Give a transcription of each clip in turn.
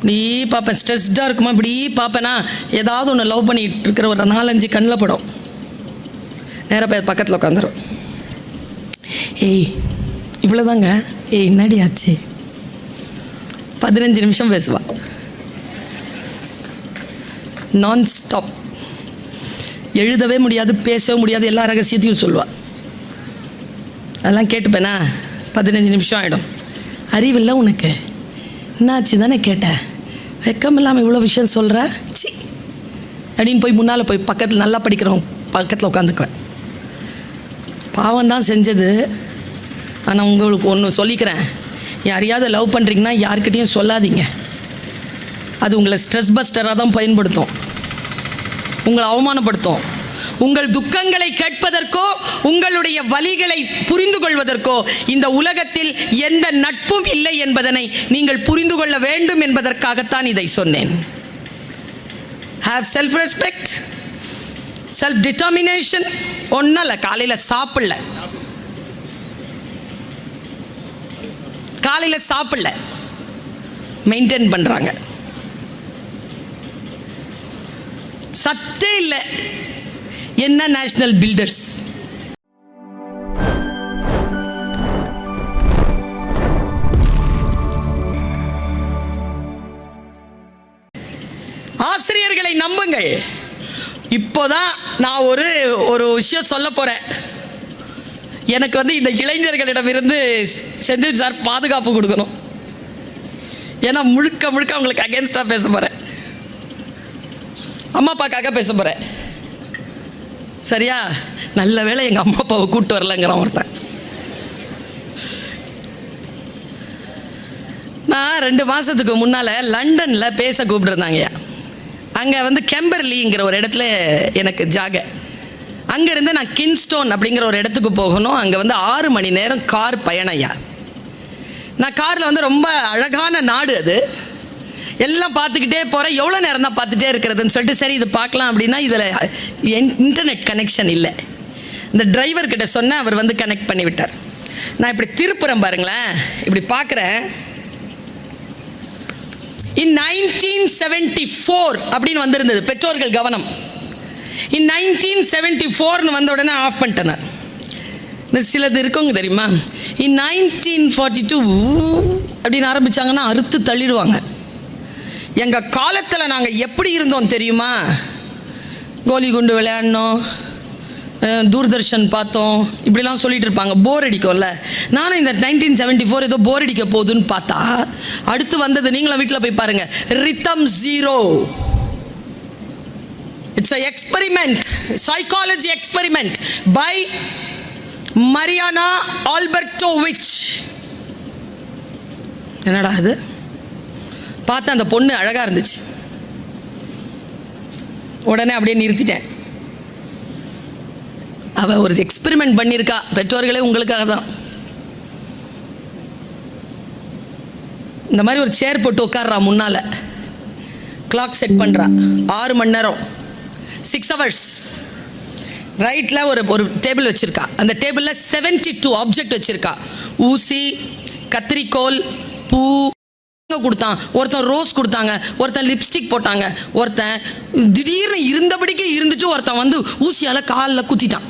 இப்படி பார்ப்பேன் ஸ்ட்ரெஸ்டாக இருக்குமா? இப்படி பார்ப்பேனா ஏதாவது ஒன்று லவ் பண்ணிகிட்டு இருக்கிற ஒரு நாலஞ்சு கண்ணில் படம். நேராக போய் பக்கத்தில் உட்காந்துரும் ஏய் இவ்வளோதாங்க ஏய் என்னடி ஆச்சு? பதினஞ்சு நிமிஷம் பேசுவா. நான் ஸ்டாப் எழுதவே முடியாது பேசவே முடியாது எல்லா ரகசியத்தையும் சொல்லுவாள் அதெல்லாம் கேட்டுப்பேனா? பதினஞ்சு நிமிஷம் ஆகிடும் அறிவில்லை உனக்கு. என்னாச்சு தானே கேட்டேன்? வெக்கம் இல்லாமல் இவ்வளோ விஷயம் சொல்கிற சி அப்படின்னு போய் முன்னால் போய் பக்கத்தில் நல்லா படிக்கிறவங்க பக்கத்தில் உட்காந்துக்குவேன். பாவம் தான் செஞ்சது. ஆனால் உங்களுக்கு ஒன்று சொல்லிக்கிறேன். யாரையாவது லவ் பண்ணுறீங்கன்னா யார்கிட்டயும் சொல்லாதீங்க. அது உங்களை ஸ்ட்ரெஸ் பஸ்டராக தான் பயன்படுத்தும். உங்களை அவமானப்படுத்தும். உங்கள் துக்கங்களை கேட்பதற்கோ உங்களுடைய வலிகளை புரிந்து கொள்வதற்கோ இந்த உலகத்தில் எந்த நட்பும் இல்லை என்பதனை நீங்கள் புரிந்து கொள்ள வேண்டும் என்பதற்காகத்தான் இதை சொன்னேன். Have self respect self determination ஒன்றும் இல்லை காலையில் சாப்பிடல. காலையில் சாப்பிடல. மெயின்டைன் பண்ணுறாங்க சத்தே இல்லை. என்ன நேஷனல் பில்டர்ஸ் ஆசிரியர்களை நம்புங்கள். இப்போதான் நான் ஒரு ஒரு விஷயம் சொல்ல போறேன். எனக்கு வந்து இந்த இளைஞர்களிடமிருந்து செந்தில் சார் பாதுகாப்பு கொடுக்கணும். ஏன்னா முழுக்க முழுக்க அவங்களுக்கு அகேன்ஸ்டாக பேச போகிறேன் அம்மா அப்பாக்காக பேச போகிறேன் சரியா? நல்ல வேளை எங்கள் அம்மா அப்பாவை கூப்பிட்டு வரலங்கிறான் ஒருத்தன். நான் ரெண்டு மாதத்துக்கு முன்னால் லண்டனில் பேச கூப்பிட்டுருந்தாங்கய்யா. அங்கே வந்து கெம்பர்லிங்கிற ஒரு இடத்துல எனக்கு ஜாக. அங்கேருந்து நான் கின்ஸ்டோன் அப்படிங்கிற ஒரு இடத்துக்கு போகணும். அங்கே வந்து ஆறு மணி நேரம் கார் பயணம்யா நான் காரில் வந்து ரொம்ப அழகான நாடு அது. எல்லாம் பார்த்துக்கிட்டே போகிறேன் எவ்வளோ நேரம் தான் பார்த்துட்டே இருக்கிறதுன்னு சொல்லிட்டு சரி இது பார்க்கலாம் அப்படின்னா இதில் இன்டர்நெட் கனெக்ஷன் இல்லை. இந்த டிரைவர்கிட்ட சொன்ன அவர் வந்து கனெக்ட் பண்ணி விட்டார். நான் இப்படி திருப்புறேன் பாருங்களேன். இப்படி பார்க்குறேன். இன் நைன்டீன் செவன்டி ஃபோர் அப்படின்னு வந்திருந்தது பெற்றோர்கள் கவனம். இன் நைன்டீன் செவன்டி ஃபோர்னு வந்த உடனே ஆஃப் பண்ணிட்டனர். சிலது இருக்கவங்க தெரியுமா? இன் நைன்டீன் ஃபார்ட்டி டூ அப்படின்னு ஆரம்பிச்சாங்கன்னா அறுத்து தள்ளிடுவாங்க. எங்கள் காலத்தில் நாங்கள் எப்படி இருந்தோம் தெரியுமா? கோலி குண்டு விளையாடினோம் தூர்தர்ஷன் பார்த்தோம். இப்படிலாம் சொல்லிட்டு இருப்பாங்க. போர் அடிக்கும்ல. நானும் இந்த நைன்டீன் செவன்டி ஃபோர் ஏதோ போர் அடிக்க போகுதுன்னு பார்த்தா அடுத்து வந்தது நீங்களும் வீட்டில் போய் பாருங்க. Rhythm zero it's a experiment psychology experiment by Mariana Albertovich என்னடா அது? பார்த்தா அந்த பொண்ணு அழகாக இருந்துச்சு. உடனே அப்படியே நிறுத்திட்டேன். அவ ஒரு எக்ஸ்பெரிமெண்ட் பண்ணியிருக்கா பெற்றோர்களே உங்களுக்காக தான். இந்த மாதிரி ஒரு சேர் போட்டு உட்கார்றா முன்னால. கிளாக் செட் பண்ணுறா ஆறு மணி நேரம். சிக்ஸ் ஹவர்ஸ் ரைட்டில் ஒரு ஒரு டேபிள் வச்சுருக்கா. அந்த டேபிளில் 72 டூ ஆப்ஜெக்ட் வச்சுருக்கா. ஊசி கத்திரிக்கோல் பூ கொடுத்தான். ஒருத்தன் ரோஸ் கொடுத்தாங்க. ஒருத்தன் லிப்ஸ்டிக் போட்டாங்க. ஒருத்தன் திடீர்னு இருந்தபடிக்கே இருந்துட்டு ஒருத்தன் வந்து ஊசியால் காலில் குத்திட்டான்.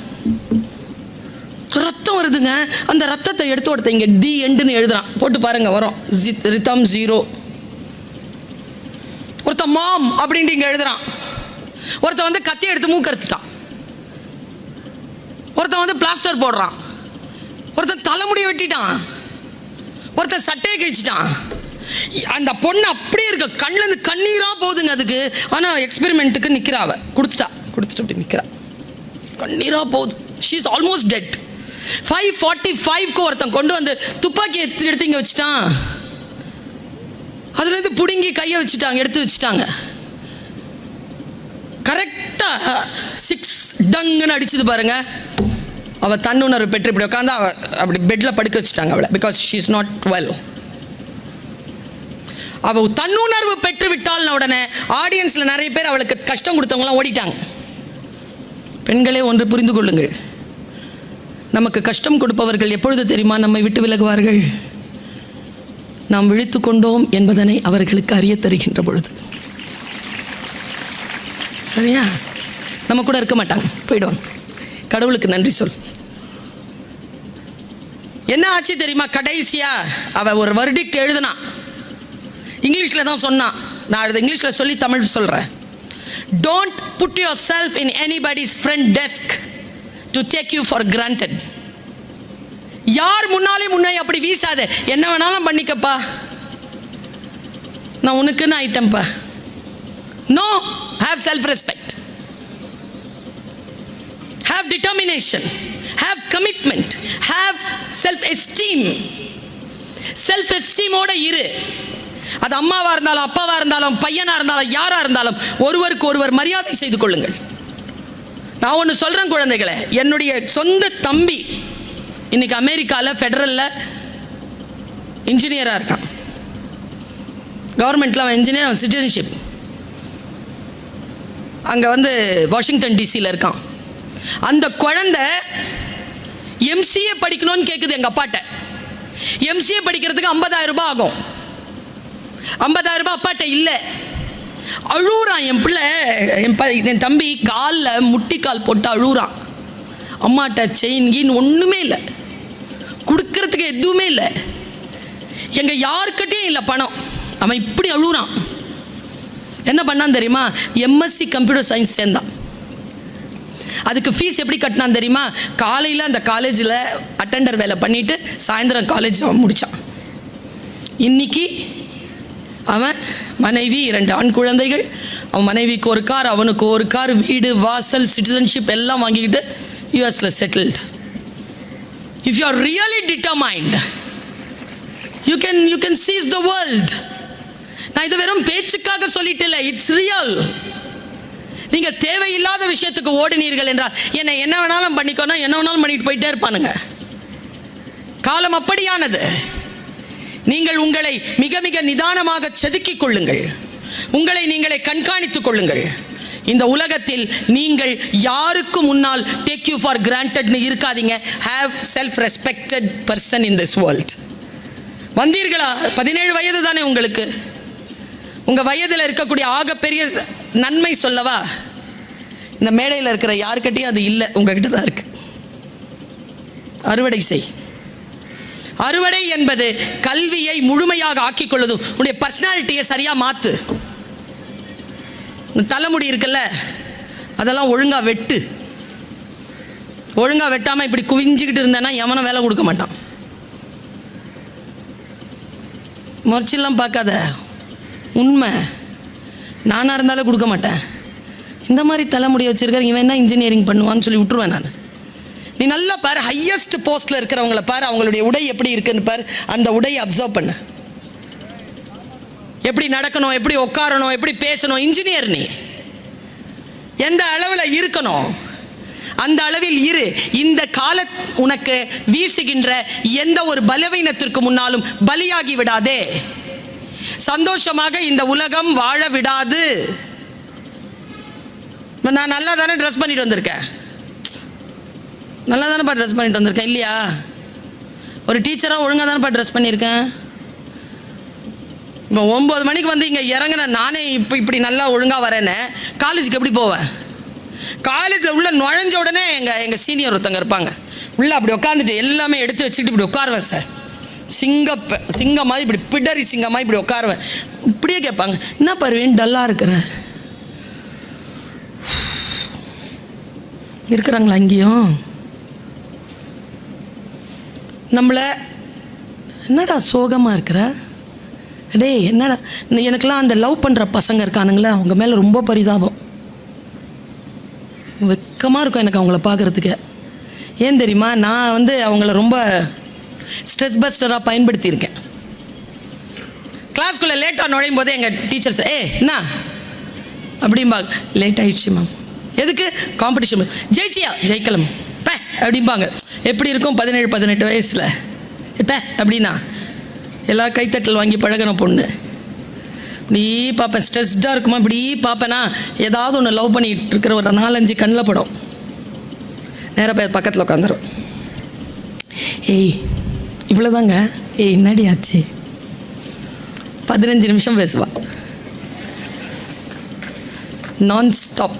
ரத்தம் வருதுங்க. அந்த ரத்தத்தை எடுத்து ஒருத்தன் இங்கே டி எண்டுன்னு எழுதுறான். போட்டு பாருங்க வரும். ரித்தம் ஜீரோ ஒருத்தன் மாம் அப்படின்ட்டு இங்கே எழுதுறான். ஒருத்தன் வந்து கத்தி எடுத்து மூக்கறுத்துட்டான். ஒருத்தன் வந்து பிளாஸ்டர் போடுறான். ஒருத்தன் தலைமுடியை வெட்டிட்டான். ஒருத்தன் சட்டையை கிழிச்சிட்டான். அந்த பொண்ணு அப்படியே இருக்க. கண்ணுல இருந்து போகுதுங்க அதுக்கு. ஆனால் எக்ஸ்பெரிமெண்ட்டுக்கு நிற்கிறா அவ. கொடுத்துட்டா. கொடுத்துட்டு அப்படி நிற்கிறா கண்ணீராக போகுது. She is almost dead five forty ஃபைவ்க்கு ஒருத்தன் கொண்டு வந்து துப்பாக்கி எடுத்து எடுத்து இங்கே வச்சுட்டான். அதுலேருந்து பிடுங்கி கையை வச்சுட்டாங்க எடுத்து வச்சுட்டாங்க. கரெக்டாக சிக்ஸ் டங்குன்னு அடிச்சது பாருங்க. அவள் தன்னுணர்வு பெற்று இப்படி உட்காந்து அவள் அப்படி பெட்டில் படுக்க வச்சுட்டாங்க அவளை. Because she is not well அவள் தன்னுணர்வு பெற்றுவிட்டால் உடனே ஆடியன்ஸ்ல நிறைய பேர் அவளுக்கு கஷ்டம் கொடுத்தவங்களாம் ஓடிட்டாங்க. பெண்களே ஒன்று புரிந்து கொள்ளுங்கள். நமக்கு கஷ்டம் கொடுப்பவர்கள் எப்பொழுது தெரியுமா? நம்மை விட்டு விலகுவார்கள். நாம் விழித்து கொண்டோம் என்பதனை அவர்களுக்கு அறிய தருகின்ற பொழுது. சரியா? நம்ம கூட இருக்க மாட்டாங்க. போயிடுவாங்க. கடவுளுக்கு நன்றி சொல். என்ன ஆச்சு தெரியுமா? கடைசியா அவ ஒரு வருடிக்ட் எழுதுனா. இங்கிலீஷில் தான் சொன்னான் நான் அது இங்கிலீஷில் சொல்லி தமிழ் சொல்கிறேன் don't put yourself in anybody's friend desk to take you for granted யார் முன்னாலே முன்னே அப்படி வீசாத? என்ன வேணாலும் பண்ணிக்கப்பா. நான் உனக்குன்னு ஐட்டம்ப்பா no have self respect have determination have commitment have self esteem self எஸ்டீமோட இரு. அது அம்மாவா இருந்தாலும் அப்பாவா இருந்தாலும் பையனா இருந்தாலும் யாரா இருந்தாலும் ஒருவருக்கு ஒருவர் மரியாதை செய்து கொள்ளுங்கள். நான் ஒன்று சொல்கிறேன் குழந்தைகளை என்னுடைய சொந்த தம்பி இன்னைக்கு அமெரிக்காவில் ஃபெடரலில் இன்ஜினியராக இருக்கான். கவர்மெண்ட்டில் அவன் இன்ஜினியர் அவன் சிட்டிசன்ஷிப் அங்கே வந்து வாஷிங்டன் டிசியில் இருக்கான். அந்த குழந்தை எம்சிஏ படிக்கணும்னு கேட்குது எங்கள் அப்பாட்ட. எம்சிஏ படிக்கிறதுக்கு 50000 ரூபாய் ஆகும். 50000 ரூபாய் அப்பாட்ட இல்லை. அழுகுறான் என் பிள்ளை. என் ப என் தம்பி காலில் முட்டிக்கால் போட்டு அழுகுறான் அம்மாட்ட செயின் கீன் ஒன்றுமே இல்லை. கொடுக்கறதுக்கு எதுவுமே இல்லை. எங்கள் யாருக்கிட்டையும் இல்லை பணம். அவன் இப்படி அழுகுறான் என்ன பண்ணான் தெரியுமா? எம்எஸ்சி கம்ப்யூட்டர் சயின்ஸ் சேர்ந்தான். அதுக்கு ஃபீஸ் எப்படி கட்டினான் தெரியுமா? காலையில் அந்த காலேஜில் அட்டெண்டர் வேலை பண்ணிவிட்டு சாயந்தரம் காலேஜ் அவன் முடித்தான் இன்னைக்கு அவன் மனைவி இரண்டு ஆண் குழந்தைகள். அவன் மனைவிக்கு ஒரு கார் அவனுக்கு ஒரு கார் வீடு வாசல் சிட்டிசன்ஷிப் எல்லாம் வாங்கிக்கிட்டு யூஎஸில் settled if you are really determined you can you can seize the world நான் இது வெறும் பேச்சுக்காக சொல்லிட்டு இல்லை இட்ஸ் ரியல் நீங்கள் தேவையில்லாத விஷயத்துக்கு ஓடினீர்கள் என்றால் என்னை என்ன வேணாலும் பண்ணிக்கோனா என்ன வேணாலும் பண்ணிட்டு போயிட்டே இருப்பானுங்க. காலம் அப்படியானது. நீங்கள் உங்களை மிக மிக நிதானமாக செதுக்கிக் கொள்ளுங்கள். உங்களை நீங்களே கண்காணித்துக் கொள்ளுங்கள். இந்த உலகத்தில் நீங்கள் யாருக்கு முன்னால் டேக் யூ ஃபார் கிராண்டட்னு இருக்காதீங்க. Have self respected person in this world வந்தீர்களா? பதினேழு வயது தானே உங்களுக்கு. உங்கள் வயதில் இருக்கக்கூடிய ஆகப்பெரிய நன்மை சொல்லவா? இந்த மேடையில் இருக்கிற யாருக்கிட்டையும் அது இல்லை. உங்ககிட்ட தான் இருக்கு. அறுவடை செய். அறுவடை என்பது கல்வியை முழுமையாக ஆக்கிக் கொள்வதும் உன்னுடைய பர்சனாலிட்டியை சரியாக மாற்று இந்த தலைமுடி இருக்குல்ல அதெல்லாம் ஒழுங்கா வெட்டு. ஒழுங்கா வெட்டாமல் இப்படி குவிஞ்சுக்கிட்டு இருந்தேன்னா எவனும் வேலை கொடுக்க மாட்டான். முறைச்செல்லாம் பார்க்காத. உண்மை. நானாக இருந்தாலும் கொடுக்க மாட்டேன். இந்த மாதிரி தலைமுடி வச்சிருக்கிற இவன் என்ன இன்ஜினியரிங் பண்ணுவான்னு சொல்லி விட்டுருவேன் நான். நீ நல்லா பாரு ஹையஸ்ட் போஸ்ட்ல இருக்கிறவங்கள பாரு அவங்களுடைய உடை எப்படி இருக்குன்னு பாரு. அந்த உடையை அப்சர்வ் பண்ணு. எப்படி நடக்கணும் எப்படி உட்காரணும் எப்படி பேசணும் இன்ஜினியர் நீ. எந்த அளவில் இருக்கணும்? அந்த அளவில் இரு. இந்த கால உனக்கு வீசுகின்ற எந்த ஒரு பலவீனத்திற்கு முன்னாலும் பலியாகி விடாதே. சந்தோஷமாக இந்த உலகம் வாழ விடாது. நான் நல்லா தானே ட்ரெஸ் பண்ணிட்டு வந்திருக்கேன். நல்லா தானேப்பா ட்ரெஸ் பண்ணிட்டு வந்திருக்கேன் இல்லையா? ஒரு டீச்சராக ஒழுங்காக தானேப்பா ட்ரெஸ் பண்ணியிருக்கேன்? இப்போ ஒம்பது மணிக்கு வந்து இங்கே இறங்கின நானே இப்போ இப்படி நல்லா ஒழுங்காக வரேன்னு காலேஜுக்கு எப்படி போவேன்? காலேஜில் உள்ள நுழைஞ்ச உடனே எங்கள் எங்கள் சீனியர் ஒருத்தங்க இருப்பாங்க. உள்ளே அப்படி உட்காந்துட்டு எல்லாமே எடுத்து வச்சுக்கிட்டு இப்படி உட்காருவேன் சார் சிங்கப்ப சிங்கமாக இப்படி பிடரி சிங்கமாக இப்படி உட்காருவேன். இப்படியே கேட்பாங்க என்ன பருவேன் டல்லாக இருக்கிற? இருக்கிறாங்களா அங்கேயும் நம்மளை என்னடா சோகமாக இருக்கிற? டேய் என்னடா எனக்கெலாம் எனக்கெல்லாம் அந்த லவ் பண்ணுற பசங்க இருக்கானுங்களே அவங்க மேலே ரொம்ப பரிதாபம். வெக்கமாக இருக்கும் எனக்கு அவங்கள பார்க்குறதுக்கு ஏன் தெரியுமா நான் வந்து அவங்கள ரொம்ப ஸ்ட்ரெஸ் பஸ்டராக பயன்படுத்தியிருக்கேன். கிளாஸ்க்குள்ளே லேட்டாக நுழையும் போதே எங்கள் டீச்சர்ஸ் ஏ என்ன? அப்படிம்பா லேட் ஆயிடுச்சு மேம் எதுக்கு? காம்படிஷன் ஜெயிச்சியா? ஜெயிக்கலாம் அப்படிம்பாங்க. எப்படி இருக்கும்? பதினேழு பதினெட்டு வயசில். இப்போ அப்படின்னா எல்லா கைத்தட்டல் வாங்கி பழகின பொண்ணு. இப்படி பார்ப்பேன். ஸ்ட்ரெஸ்டாக இருக்குமா? இப்படி பார்ப்பேனா? ஏதாவது ஒன்று லவ் பண்ணிகிட்டு இருக்கிற ஒரு நாலஞ்சு கண்ணில் படம். நேராக போய் பக்கத்தில் உட்காந்துரும். ஏய் இவ்வளோதாங்க ஏய் என்னடி ஆச்சு? பதினஞ்சு நிமிஷம் பேசுவா. நான் ஸ்டாப்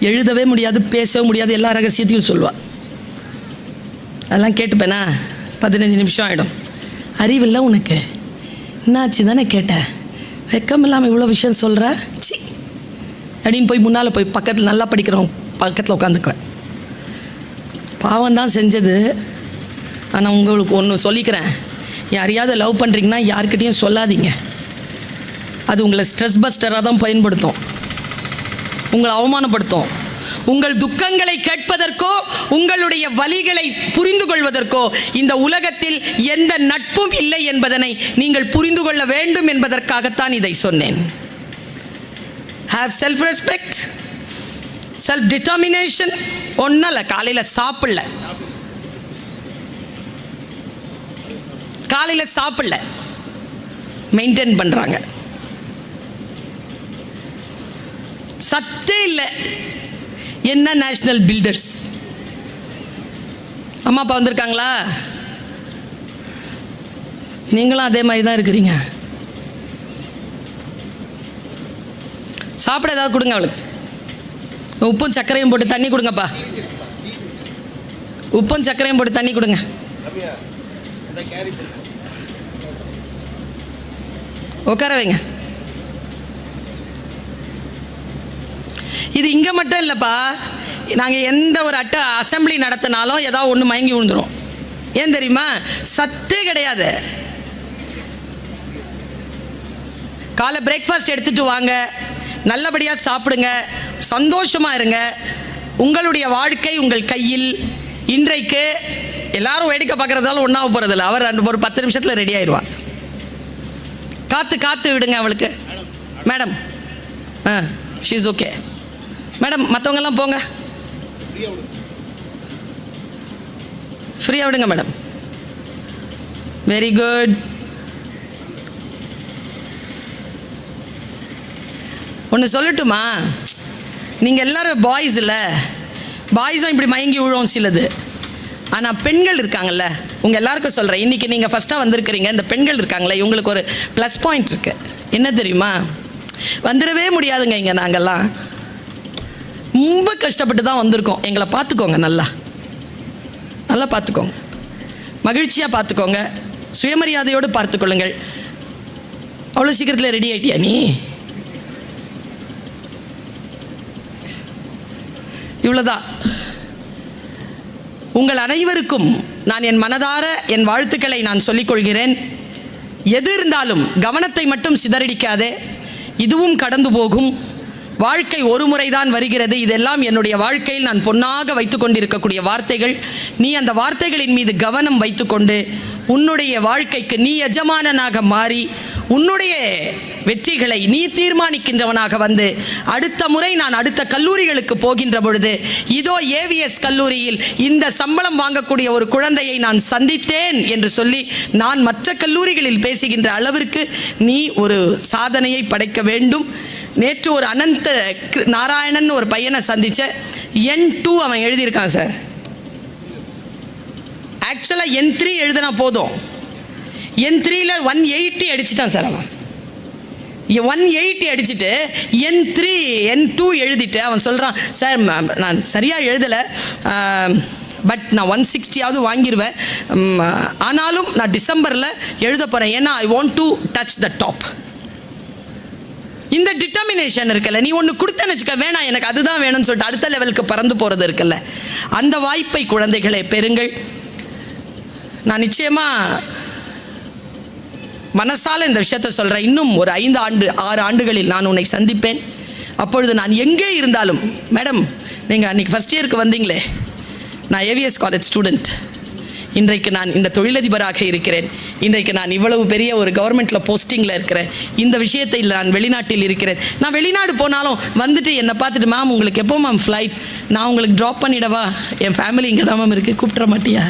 எழுதவே முடியாது பேசவே முடியாது எல்லா ரகசியத்தையும் சொல்லுவா. அதெல்லாம் கேட்டுப்பேனா? பதினஞ்சு நிமிஷம் ஆகிடும் அறிவில்லை உனக்கு? என்னாச்சு தானே கேட்டேன் வெக்கம் இல்லாமல் இவ்வளோ விஷயம் சொல்கிற சி. அப்படின்னு போய் முன்னால் போய் பக்கத்தில் நல்லா படிக்கிறோம் பக்கத்தில் உட்காந்துக்குவேன். பாவம் தான் செஞ்சது. ஆனால் உங்களுக்கு ஒன்று சொல்லிக்கிறேன். யாரையாவது லவ் பண்ணுறீங்கன்னா யார்கிட்டயும் சொல்லாதீங்க. அது உங்களை ஸ்ட்ரெஸ் பஸ்டராக தான் பயன்படுத்தும். உங்களை அவமானப்படுத்தும். உங்கள் துக்கங்களை கேட்பதற்கோ உங்களுடைய வலிகளை புரிந்து கொள்வதற்கோ இந்த உலகத்தில் எந்த நட்பும் இல்லை என்பதனை நீங்கள் புரிந்து கொள்ள வேண்டும் என்பதற்காகத்தான் இதை சொன்னேன். Have self respect self determination ஒன்றும் இல்லை காலையில் சாப்பிடல காலையில் சாப்பிடல மெயின்டைன் பண்ணுறாங்க சத்தே இல்லை. என்ன நேஷ்னல் பில்டர்ஸ் அம்மா அப்பா வந்திருக்காங்களா? நீங்களும் அதே மாதிரி தான் இருக்கிறீங்க. சாப்பிட ஏதாவது கொடுங்க அவளுக்கு. உப்பும் சர்க்கரையும் போட்டு தண்ணி கொடுங்கப்பா. உப்பும் சர்க்கரையும் போட்டு தண்ணி கொடுங்க. உட்கார வைங்க. இது இங்கே மட்டும் இல்லைப்பா. நாங்கள் எந்த ஒரு அட்டை அசெம்பிளி நடத்தினாலும் ஏதாவது ஒன்று மயங்கி விழுந்துடும் ஏன் தெரியுமா? சத்தே கிடையாது. காலை பிரேக்ஃபாஸ்ட் எடுத்துட்டு வாங்க. நல்லபடியாக சாப்பிடுங்க. சந்தோஷமாக இருங்க. உங்களுடைய வாழ்க்கை உங்கள் கையில். இன்றைக்கு எல்லாரும் வேடிக்கை பார்க்குறதால ஒன்றாக போகிறதில்ல அவர் ரெண்டு ஒரு பத்து நிமிஷத்தில் ரெடி ஆயிடுவா காத்து காத்து விடுங்க அவளுக்கு. Madam ah she's okay madam மற்றவங்கெல்லாம் போங்க. ஃப்ரீயாக விடுங்க மேடம். வெரி குட் ஒன்று சொல்லட்டுமா? நீங்கள் எல்லாரும் பாய்ஸ் இல்லை. பாய்ஸும் இப்படி மயங்கி விழுவோம் சிலது. ஆனால் பெண்கள் இருக்காங்கல்ல. உங்கள் எல்லாருக்கும் சொல்கிறேன் இன்றைக்கி நீங்கள் ஃபஸ்ட்டாக வந்திருக்கிறீங்க. இந்த பெண்கள் இருக்காங்களே இவங்களுக்கு ஒரு ப்ளஸ் பாயிண்ட் இருக்குது என்ன தெரியுமா? வந்துடவே முடியாதுங்க இங்கே நாங்கள்லாம் ரொம்ப கஷ்டப்பட்டு தான் வந்திருக்கோம். எங்களை பார்த்துக்கோங்க நல்லா. நல்லா பார்த்துக்கோங்க. மகிழ்ச்சியாக பார்த்துக்கோங்க. சுயமரியாதையோடு பார்த்துக்கொள்ளுங்கள் அவ்வளோ சீக்கிரத்தில் ரெடி ஆகிட்டியா நீ? இவ்வளோதான் உங்கள் அனைவருக்கும் நான் என் மனதார என் வாழ்த்துக்களை நான் சொல்லிக்கொள்கிறேன் எது இருந்தாலும் கவனத்தை மட்டும் சிதறடிக்காதே. இதுவும் கடந்து போகும். வாழ்க்கை ஒரு முறைதான் வருகிறது. இதெல்லாம் என்னுடைய வாழ்க்கையில் நான் பொன்னாக வைத்து கொண்டிருக்கக்கூடிய வார்த்தைகள். நீ அந்த வார்த்தைகளின் மீது கவனம் வைத்துக்கொண்டு உன்னுடைய வாழ்க்கைக்கு நீ எஜமானனாக மாறி உன்னுடைய வெற்றிகளை நீ தீர்மானிக்கின்றவனாக வந்து அடுத்த முறை நான் அடுத்த கல்லூரிகளுக்கு போகின்ற பொழுது இதோ ஏவிஎஸ் கல்லூரியில் இந்த சம்பளம் வாங்கக்கூடிய ஒரு குழந்தையை நான் சந்தித்தேன் என்று சொல்லி நான் மற்ற கல்லூரிகளில் பேசுகின்ற அளவிற்கு நீ ஒரு சாதனையை படைக்க வேண்டும். நேற்று ஒரு அனந்த கிரு- நாராயணன் ஒரு பையனை சந்திச்ச என் டூ அவன் எழுதியிருக்கான் சார். ஆக்சுவலாக என் த்ரீ எழுதினா போதும். என் த்ரீல ஒன் எயிட்டி அடிச்சிட்டான் சார் அவன். ஒன் எயிட்டி அடிச்சுட்டு என் த்ரீ என் டூ எழுதிட்டு அவன் சொல்கிறான் சார் நான் சரியாக எழுதலை. பட் நான் ஒன் சிக்ஸ்டியாவது வாங்கிடுவேன் ஆனாலும் நான் டிசம்பரில் எழுத போகிறேன் ஏன்னா I want to touch the top இந்த டிட்டர்மினேஷன் இருக்குல்ல நீ ஒன்று கொடுத்தேன்னு வச்சுக்க வேணாம் எனக்கு அதுதான் வேணும்னு சொல்லிட்டு அடுத்த லெவலுக்கு பறந்து போகிறது இருக்குல்ல. அந்த வாய்ப்பை குழந்தைகளை பெறுங்கள். நான் நிச்சயமாக மனசால இந்த விஷயத்த சொல்கிறேன் இன்னும் ஒரு ஐந்து ஆண்டு ஆறு ஆண்டுகளில் நான் உன்னை சந்திப்பேன். அப்பொழுது நான் எங்கே இருந்தாலும் மேடம் நீங்கள் அன்றைக்கி ஃபஸ்ட் இயருக்கு வந்தீங்களே நான் ஏவிஎஸ் காலேஜ் ஸ்டூடெண்ட் இன்றைக்கு நான் இந்த தொழிலதிபராக இருக்கிறேன். இன்றைக்கு நான் இவ்வளவு பெரிய ஒரு கவர்மெண்ட்டில் போஸ்டிங்கில் இருக்கிறேன். இந்த விஷயத்தை நான் வெளிநாட்டில் இருக்கிறேன். நான் வெளிநாடு போனாலும் வந்துட்டு என்னை பார்த்துட்டு மேம் உங்களுக்கு எப்போ மேம் ஃப்ளைட் நான் உங்களுக்கு ட்ராப் பண்ணிடவா? என் ஃபேமிலி இங்கே தான் மேம் இருக்குது கூப்பிட்ற மாட்டியா?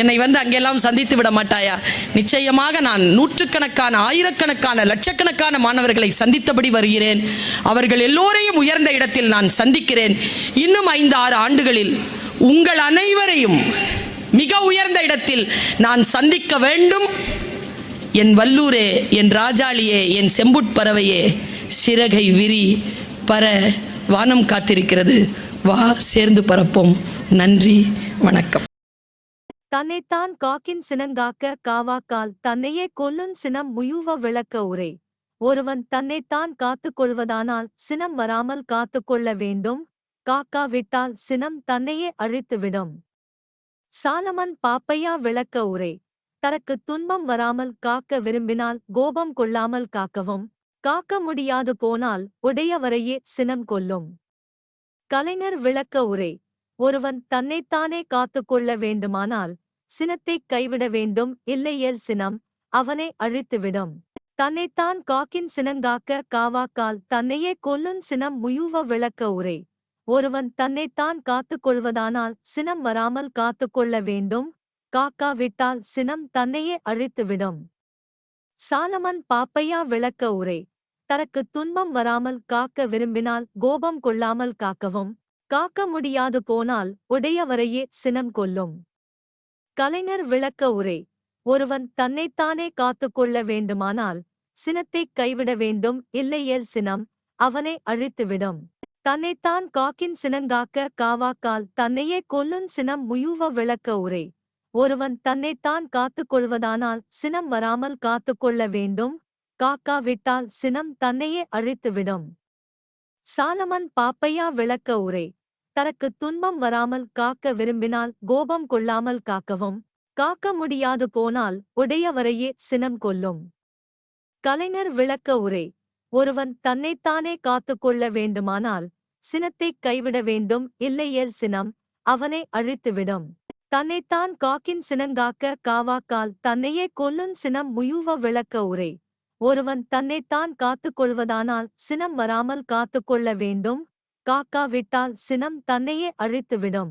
என்னை வந்து அங்கெல்லாம் சந்தித்து விட மாட்டாயா? நிச்சயமாக நான் நூற்றுக்கணக்கான ஆயிரக்கணக்கான லட்சக்கணக்கான மாணவர்களை சந்தித்தபடி வருகிறேன். அவர்கள் எல்லோரையும் உயர்ந்த இடத்தில் நான் சந்திக்கிறேன். இன்னும் ஐந்து ஆறு ஆண்டுகளில் உங்கள் அனைவரையும் மிக உயர்ந்த இடத்தில் நான் சந்திக்க வேண்டும். என் வல்லூரே என் ராஜாளியே என் செம்புட்பறவையே சிறகை விரி பற வானம் காத்திருக்கிறது. வா சேர்ந்து பறப்போம். நன்றி வணக்கம். தன்னைத்தான் காக்கின் சினங்காக்க காவாக்கால் தன்னையே கொல்லும் சினம் முயுவ விளக்க உரை. ஒருவன் தன்னைத்தான் காத்துக் கொள்வதானால் சினம் வராமல் காத்துக்கொள்ள வேண்டும். காக்கா விட்டால் சினம் தன்னையே அழித்துவிடும். சாலமன் பாப்பையா விளக்க உரை. தனக்கு துன்பம் வராமல் காக்க விரும்பினால் கோபம் கொள்ளாமல் காக்கவும். காக்க முடியாது போனால் உடையவரையே சினம் கொல்லும். கலைஞர் விளக்க உரை. ஒருவன் தன்னைத்தானே காத்துக்கொள்ள வேண்டுமானால் சினத்தைக் கைவிட வேண்டும் இல்லையேல் சினம் அவனை அழித்துவிடும். தன்னைத்தான் காக்கின் சினங்காக்க காவாக்கால் தன்னையே கொல்லும் சினம் முயுவ விளக்க உரை. ஒருவன் தன்னைத்தான் காத்துக் கொள்வதானால் சினம் வராமல் காத்துக்கொள்ள வேண்டும். காக்கா விட்டால் சினம் தன்னையே அழித்துவிடும். சாலமன் பாப்பையா விளக்க உரை. தனக்கு துன்பம் வராமல் காக்க விரும்பினால் கோபம் கொள்ளாமல் காக்கவும். காக்க முடியாது போனால் உடையவரையே சினம் கொல்லும். கலைஞர் விளக்க உரை. ஒருவன் தன்னைத்தானே காத்துக்கொள்ள வேண்டுமானால் சினத்தைக் கைவிட வேண்டும். இல்லையேல் சினம் அவனை அழித்துவிடும். தன்னைத்தான் காக்கின் சினங்காக்க காவாக்கால் தன்னையே கொல்லும் சினம் முயுவ விளக்க உரை. ஒருவன் தன்னைத்தான் காத்துக் கொள்வதானால் சினம் வராமல் காத்துக்கொள்ள வேண்டும். காக்கா விட்டால் சினம் தன்னையே அழித்துவிடும் சாலமன் பாப்பையா விளக்க உரை. தனக்கு துன்பம் வராமல் காக்க விரும்பினால் கோபம் கொள்ளாமல் காக்கவும். காக்க முடியாது போனால் உடையவரையே சினம் கொல்லும். கலைஞர் விளக்க உரை. ஒருவன் தன்னைத்தானே காத்துக்கொள்ள வேண்டுமானால் சினத்தைக் கைவிட வேண்டும். இல்லையேல் சினம் அவனை அழித்துவிடும். தன்னைத்தான் காக்கின் சினங்காக்க காவாக்கால் தன்னையே கொல்லும் சினம் முயுவ விளக்க உரை. ஒருவன் தன்னைத்தான் காத்துக் கொள்வதானால் சினம் வராமல் காத்துக்கொள்ள வேண்டும். காக்கா விட்டால் சினம் தன்னையே அழித்துவிடும்.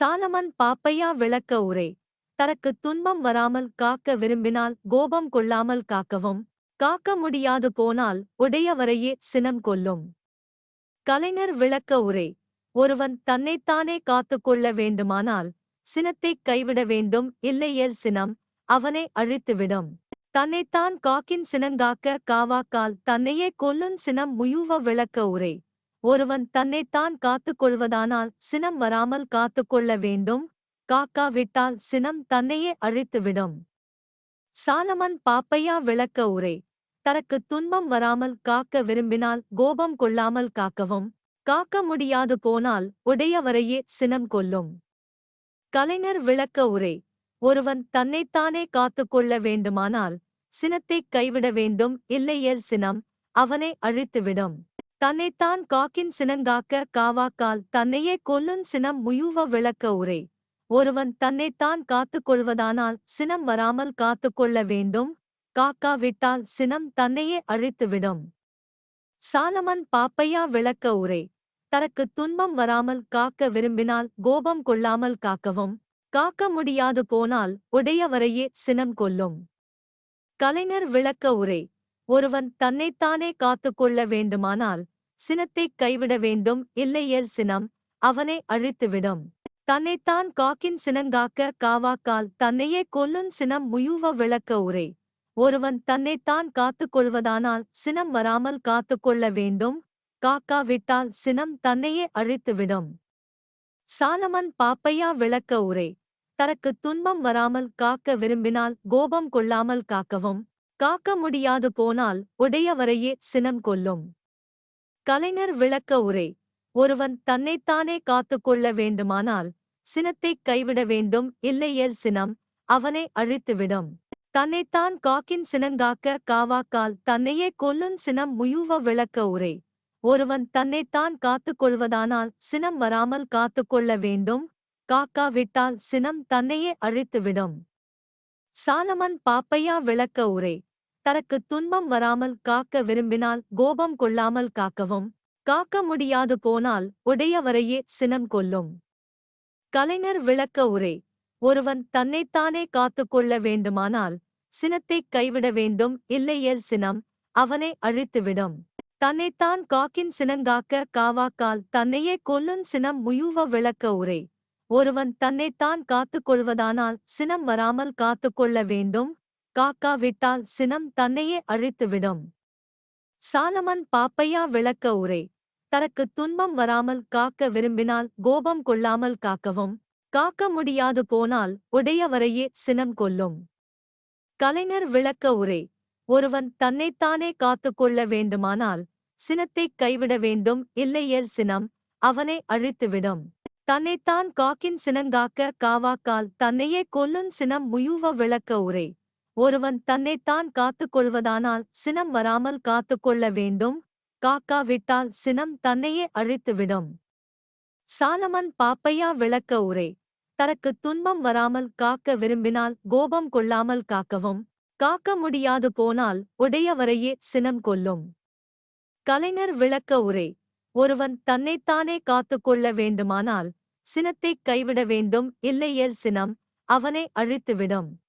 சாலமன் பாப்பையா விளக்க உரை. தனக்கு துன்பம் வராமல் காக்க விரும்பினால் கோபம் கொள்ளாமல் காக்கவும். காக்க முடியாது போனால் உடையவரையே சினம் கொல்லும். கலைஞர் விளக்க உரை. ஒருவன் தன்னைத்தானே காத்துக்கொள்ள வேண்டுமானால் சினத்தைக் கைவிட வேண்டும் இல்லையேல் சினம் அவனை அழித்துவிடும். தன்னைத்தான் காக்கின் சினங்காக்க காவாக்கால் தன்னையே கொல்லும் சினம் முயுவ விளக்க உரை. ஒருவன் தன்னைத்தான் காத்துக் கொள்வதானால் சினம் வராமல் காத்துக்கொள்ள வேண்டும் காக்கா விட்டால் சினம் தன்னையே அழித்துவிடும். சாலமன் பாப்பையா விளக்க உரை. தனக்கு துன்பம் வராமல் காக்க விரும்பினால் கோபம் கொள்ளாமல் காக்கவும். காக்க முடியாது போனால் உடையவரையே சினம் கொல்லும். கலைஞர் விளக்க உரை. ஒருவன் தன்னைத்தானே காத்துக்கொள்ள வேண்டுமானால் சினத்தைக் கைவிட வேண்டும் இல்லையேல் சினம் அவனை அழித்துவிடும். தன்னைத்தான் காக்கின் சினங்காக்க காவாக்கால் தன்னையே கொல்லும் சினம் முயுவ விளக்க உரை. ஒருவன் தன்னைத்தான் காத்துக் கொள்வதானால் சினம் வராமல் காத்துக்கொள்ள வேண்டும் காக்கா விட்டால் சினம் தன்னையே அழித்துவிடும். சாலமன் பாப்பையா விளக்க உரை. தனக்கு துன்பம் வராமல் காக்க விரும்பினால் கோபம் கொள்ளாமல் காக்கவும். காக்க முடியாது போனால் உடையவரையே சினம் கொல்லும். கலைஞர் விளக்க உரை. ஒருவன் தன்னைத்தானே காத்துக்கொள்ள வேண்டுமானால் சினத்தைக் கைவிட வேண்டும். இல்லையேல் சினம் அவனை அழித்துவிடும். தன்னைத்தான் காக்கின் சினங்காக்க காவாக்கால் தன்னையே கொல்லும் சினம் முயுவ விளக்க உரை. ஒருவன் தன்னைத்தான் காத்துக் கொள்வதானால் சினம் வராமல் காத்துக்கொள்ள வேண்டும். காக்கா விட்டால் சினம் தன்னையே அழித்துவிடும். சாலமன் பாப்பையா விளக்க உரை. தனக்கு துன்பம் வராமல் காக்க விரும்பினால் கோபம் கொள்ளாமல் காக்கவும். காக்க முடியாது போனால் உடையவரையே சினம் கொல்லும். கலைஞர் விளக்க உரை. ஒருவன் தன்னைத்தானே காத்துக்கொள்ள வேண்டுமானால் சினத்தைக் கைவிட வேண்டும். இல்லையேல் சினம் அவனை அழித்துவிடும். தன்னைத்தான் காக்கின் சினங்காக்க காவாக்கால் தன்னையே கொல்லுன் சினம் முயுவ விளக்க உரை. ஒருவன் தன்னைத்தான் காத்துக் கொள்வதானால் சினம் வராமல் காத்துக்கொள்ள வேண்டும் காக்கா விட்டால் சினம் தன்னையே அழித்துவிடும் சாலமன் பாப்பையா விளக்க உரை. தனக்கு துன்பம் வராமல் காக்க விரும்பினால் கோபம் கொள்ளாமல் காக்கவும் காக்க முடியாது போனால் உடையவரையே சினம் கொல்லும். கலைஞர் விளக்க உரை. ஒருவன் தன்னைத்தானே காத்துக்கொள்ள வேண்டுமானால் சினத்தைக் கைவிட வேண்டும் இல்லையேல் சினம் அவனை அழித்துவிடும். தன்னைத்தான் காக்கின் சினங்காக்க காவாக்கால் தன்னையே கொல்லும் சினம் முயூவ விளக்க உரை. ஒருவன் தன்னைத்தான் காத்துக் கொள்வதானால் சினம் வராமல் காத்துக்கொள்ள வேண்டும் காக்காவிட்டால் சினம் தன்னையே அழித்துவிடும். சாலமன் பாப்பையா விளக்க உரை. தனக்கு துன்பம் வராமல் காக்க விரும்பினால் கோபம் கொள்ளாமல் காக்கவும் காக்க முடியாது போனால் உடையவரையே சினம் கொல்லும். கலைஞர் விளக்க உரை. ஒருவன் தன்னைத்தானே காத்துக்கொள்ள வேண்டுமானால் சினத்தைக் கைவிட வேண்டும் இல்லையேல் சினம் அவனை அழித்துவிடும். தன்னைத்தான் காக்கின் சினங்காக்க காவாக்கால் தன்னையே கொல்லும் சினம் முயுவ விளக்க உரை. ஒருவன் தன்னைத்தான் காத்துக்கொள்வதானால் சினம் வராமல் காத்துக்கொள்ள வேண்டும் காக்காவிட்டால் சினம் தன்னையே அழித்துவிடும். சாலமன் பாப்பையா விளக்க உரை. தனக்கு துன்பம் வராமல் காக்க விரும்பினால் கோபம் கொள்ளாமல் காக்கவும். காக்க முடியாது போனால் உடையவரையே சினம் கொல்லும். கலைஞர் விளக்க உரை. ஒருவன் தன்னைத்தானே காத்துக்கொள்ள வேண்டுமானால் சினத்தைக் கைவிட வேண்டும் இல்லையேல் சினம் அவனை அழித்துவிடும்.